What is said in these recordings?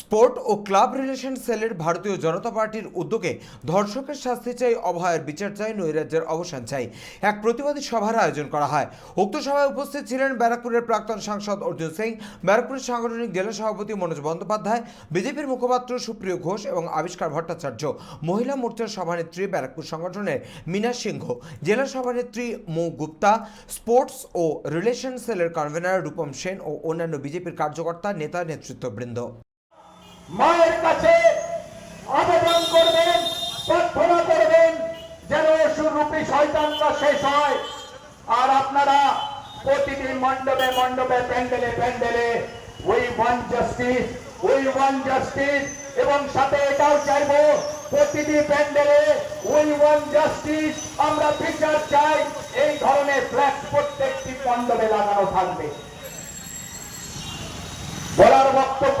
Sport ও club relation সেলের ভারতীয় জনতা পার্টির উদ্যোগে ধর্ষকের শাস্তি চাই, অভয়ের বিচার চাই, নৈরাজ্যের অবসান চাই। এক প্রতিবাদী সভার আয়োজন করা হয়। উক্ত সভায় উপস্থিত ছিলেন ব্যারাকপুরের প্রাক্তন সাংসদ অর্জুন সিং, ব্যারাকপুরের সাংগঠনিক জেলা সভাপতি মনোজ বন্দ্যোপাধ্যায়, বিজেপির মুখপাত্র সুপ্রিয় ঘোষ এবং আবিষ্কার ভট্টাচার্য, মহিলা মোর্চার সভানেত্রী ব্যারাকপুর সংগঠনের মীনা সিংহ, জেলা সভানেত্রী মৌ গুপ্তা, স্পোর্টস ও রিলেশন সেলের কনভেনার রূপম সেন ও অন্যান্য বিজেপির কার্যকর্তা, নেতা, নেতৃত্ববৃন্দ। মায়ের কাছে আবেদন করবেন, প্রার্থনা করবেন যেন সুরূপী শয়তানটা শেষ হয়। আর আপনারা প্রতিটি মণ্ডপে মণ্ডপে, প্যান্ডেলে প্যান্ডেলে we want justice we want justice, এবং সাথে এটাও চাইব, প্রতিটি প্যান্ডেলে উই ওয়ান জাস্টিস, আমরা বিচার চাই, এই ধরনের ফ্ল্যাগ প্রত্যেকটি মণ্ডপে লাগানো থাকবে। বলার বক্তব্য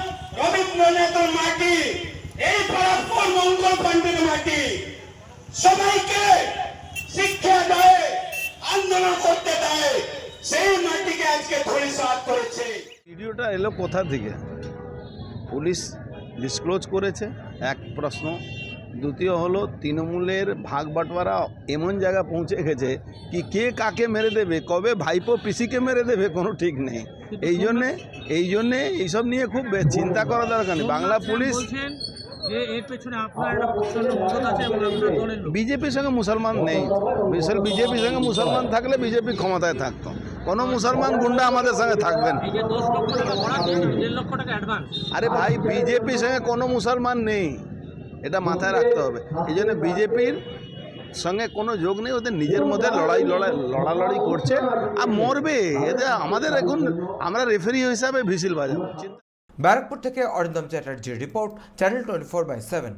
রবীন্দ্রনাথের মাটি, এই পরাস্পর মঙ্গল পাণ্ডের মাটি। সবাইকে শিক্ষা দেয়, আন্দোলন করতে দেয়, সেই মাটিকে আজকে ধরিসাত করেছে। ভিডিওটা এলো কোথা থেকে? পুলিশ ডিসক্লোজ করেছে, এক প্রশ্ন দ্বিতীয় হলো তৃণমূলের ভাগ বাটোয়ারা এমন জায়গা পৌঁছে গেছে কি কে কাকে মেরে দেবে কবে ভাইপো পিসিকে মেরে দেবে কোনো ঠিক নেই। এই জন্যে এই জন্যে এইসব নিয়ে খুব চিন্তা করা দরকার নেই। বাংলা পুলিশ বিজেপির সঙ্গে মুসলমান নেই। বিশাল বিজেপির সঙ্গে মুসলমান থাকলে বিজেপি ক্ষমতায় থাকতো। কোনো মুসলমান গুন্ডা আমাদের সঙ্গে থাকবে না। এই যে দশ লক্ষ টাকা বরাদ্দ দেড় লক্ষ টাকা অ্যাডভান্স আরে ভাই বিজেপির সঙ্গে কোনো মুসলমান নেই। এটা মাথায় রাখতে হবে। এই জন্য বিজেপির সঙ্গে কোনো যোগ নেই, ওদের নিজের মধ্যে লড়াই লড়াই, লড়ালড়ি করছে আর মরবে। এতে আমাদের এখন আমরা রেফারি হিসাবে ভিসিল বাজাবো। ব্যারাকপুর থেকে Arindam চ্যাটার্জির report channel twenty four by seven